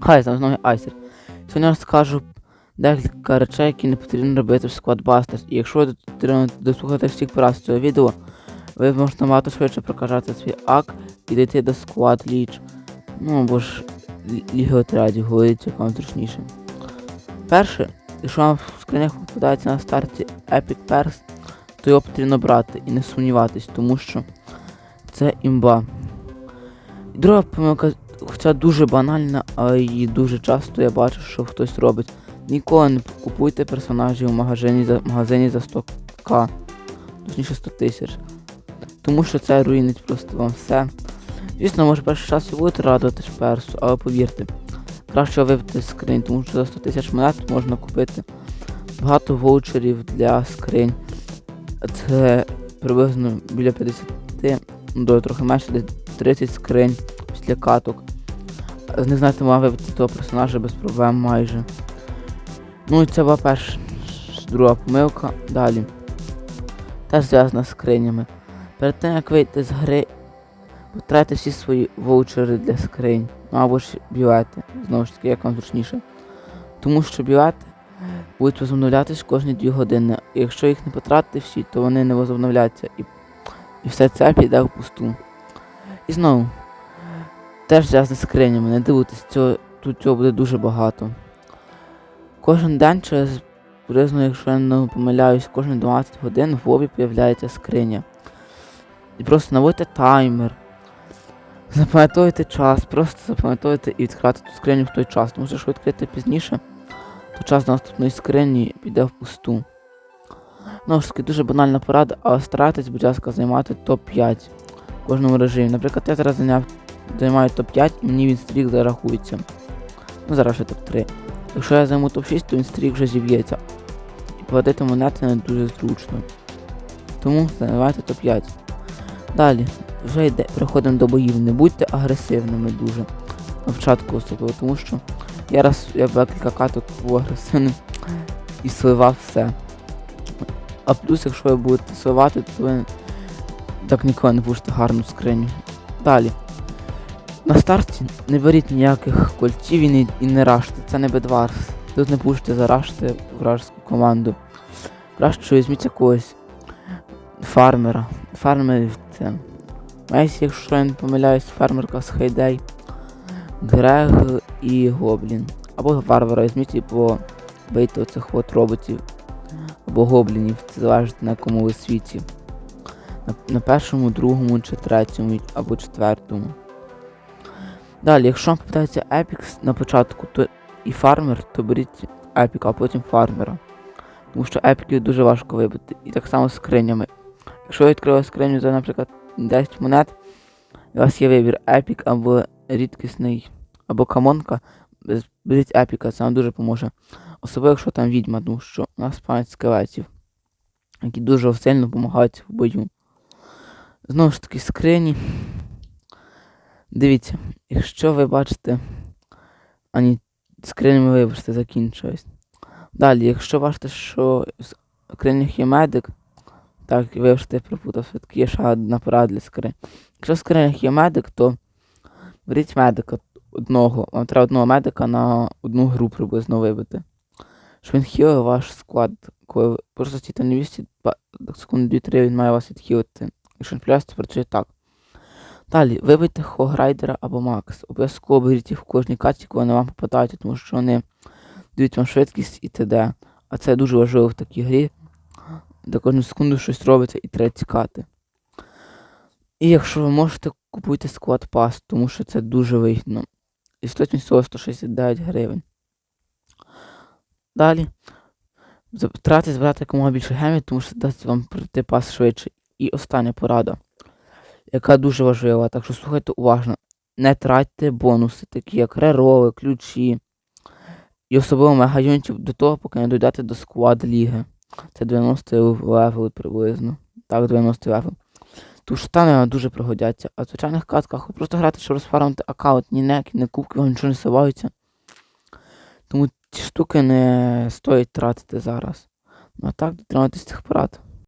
Хай, з вами Айсер. Сьогодні розкажу декілька речей, які не потрібно робити в Squad Busters. І якщо ви дослухаєте всіх порад цього відео, ви можете набагато швидше прокачати свій ак і дійти до Squad Leech. Ну або ж лі- Ліги отрядів, говорить, як вам зручніше. Перше, якщо вам в скринях попадається на старті Epic Purse, то його потрібно брати і не сумніватись, тому що це імба. Друга помилка, хоча дуже банальна, але її дуже часто я бачу, що хтось робить. Ніколи не купуйте персонажів в магазині за, магазині за 100к, точніше 100 тисяч. Тому що це руїнить просто вам все. Звісно, може перший час і будете радувати персу, але повірте, краще вибити скринь, тому що за 100 тисяч монет можна купити багато воучерів для скринь. Це приблизно біля 50, ну, трохи менше, десь 30 скринь після каток. З них знаєте, мав вибити того персонажа без проблем майже. Ну і це була перша друга помилка. Далі. Теж зв'язана з скринями. Перед тим як вийти з гри, потратьте всі свої воучери для скринь. Ну або ж білети. Знову ж таки, як вам зручніше. Тому що білети будуть возобновлятись кожні 2 години. І якщо їх не потратити всі, то вони не возобновляться і, і все це піде в пусту. І знову. Теж зв'язане з скринями, не дивуйтесь, цього, тут цього буде дуже багато. Кожен день через приблизно, якщо я не помиляюсь, кожні 12 годин в лобі появляється скриня. І просто наводьте таймер. Запам'ятовуйте час, просто запам'ятовуйте і відкривати ту скриню в той час. Тому що якщо відкрити пізніше, то час наступної скрині піде в пусту. Ну ж таки, дуже банальна порада, але старайтесь, будь ласка, займати топ-5 в кожному режимі. Наприклад, я зараз зайняв, займаю топ-5 і мені він стрік зарахується. Ну зараз ще топ-3. Якщо я займу топ-6, то він стрік вже зіб'ється. І платити монети не дуже зручно. Тому займайте топ-5. Далі, вже йде, переходимо до боїв. Не будьте агресивними дуже. На початку особливо, тому що я раз я декілька каток був агресивним і сливав все. А плюс, якщо ви будете сливати, то ви так ніколи не будете гарну скриню. Далі. На старті не беріть ніяких кольців і не, і не раште, це не бедварс. Тут не будете зарашти вражеську команду. Краще візьміть якогось фармера. Фармерів це. Мейс, якщо я не помиляюсь, фермерка з Хейдей, Грег і Гоблін. Або варвара візьміть і побийте оцих от роботів. Або гоблінів, це залежить на якому ви світі. На, на першому, другому чи третьому, або четвертому. Далі, якщо вам попадається епік на початку то і фармер, то беріть епіка, а потім фармера. Тому що епіків дуже важко вибити. І так само з скринями. Якщо ви відкрили скриню за, наприклад, 10 монет, у вас є вибір епік або рідкісний, або камонка, беріть епіка, це вам дуже поможе. Особливо, якщо там відьма, тому що у нас пам'ять скелетів, які дуже сильно допомагають в бою. Знову ж таки, скрині. Дивіться, якщо ви бачите. А ні, скринями вибачте, закінчилось. Далі, якщо бачите, що в скринях є медик, так, вибачте, я припутав, все-таки є ще одна порада для скринь. Якщо в скринях є медик, то беріть медика одного. Вам треба одного медика на одну гру приблизно вибити. Щоб він хілив ваш склад. Коли ви просто стійте на місці, секунду 2-3 він має вас відхилити. Якщо не пляс, то працює так. Далі, вибийте Хограйдера або Макс. Обов'язково беріть їх в кожній каті, коли вони вам попадають, тому що вони дають вам швидкість і т.д. А це дуже важливо в такій грі. Де кожну секунду щось робиться і треба тікати. І якщо ви можете, купуйте склад пас, тому що це дуже вигідно. І стоїть всього 169 гривень. Далі. Старайтесь збирати якомога більше гемів, тому що дасть вам пройти пас швидше. І остання порада, яка дуже важлива, так що слухайте уважно. Не тратьте бонуси, такі як рероли, ключі. І особливо мегайонтів до того, поки не дойдете до склад ліги. Це 90 левел приблизно. Так, 90 левел. Тому що там дуже пригодяться. А в звичайних катках ви просто грати, щоб розфармити аккаунт, ні неки, ні кубки, вам нічого не сиваються. Тому ці штуки не стоїть тратити зараз. Ну а так, дотримуйтесь цих порад.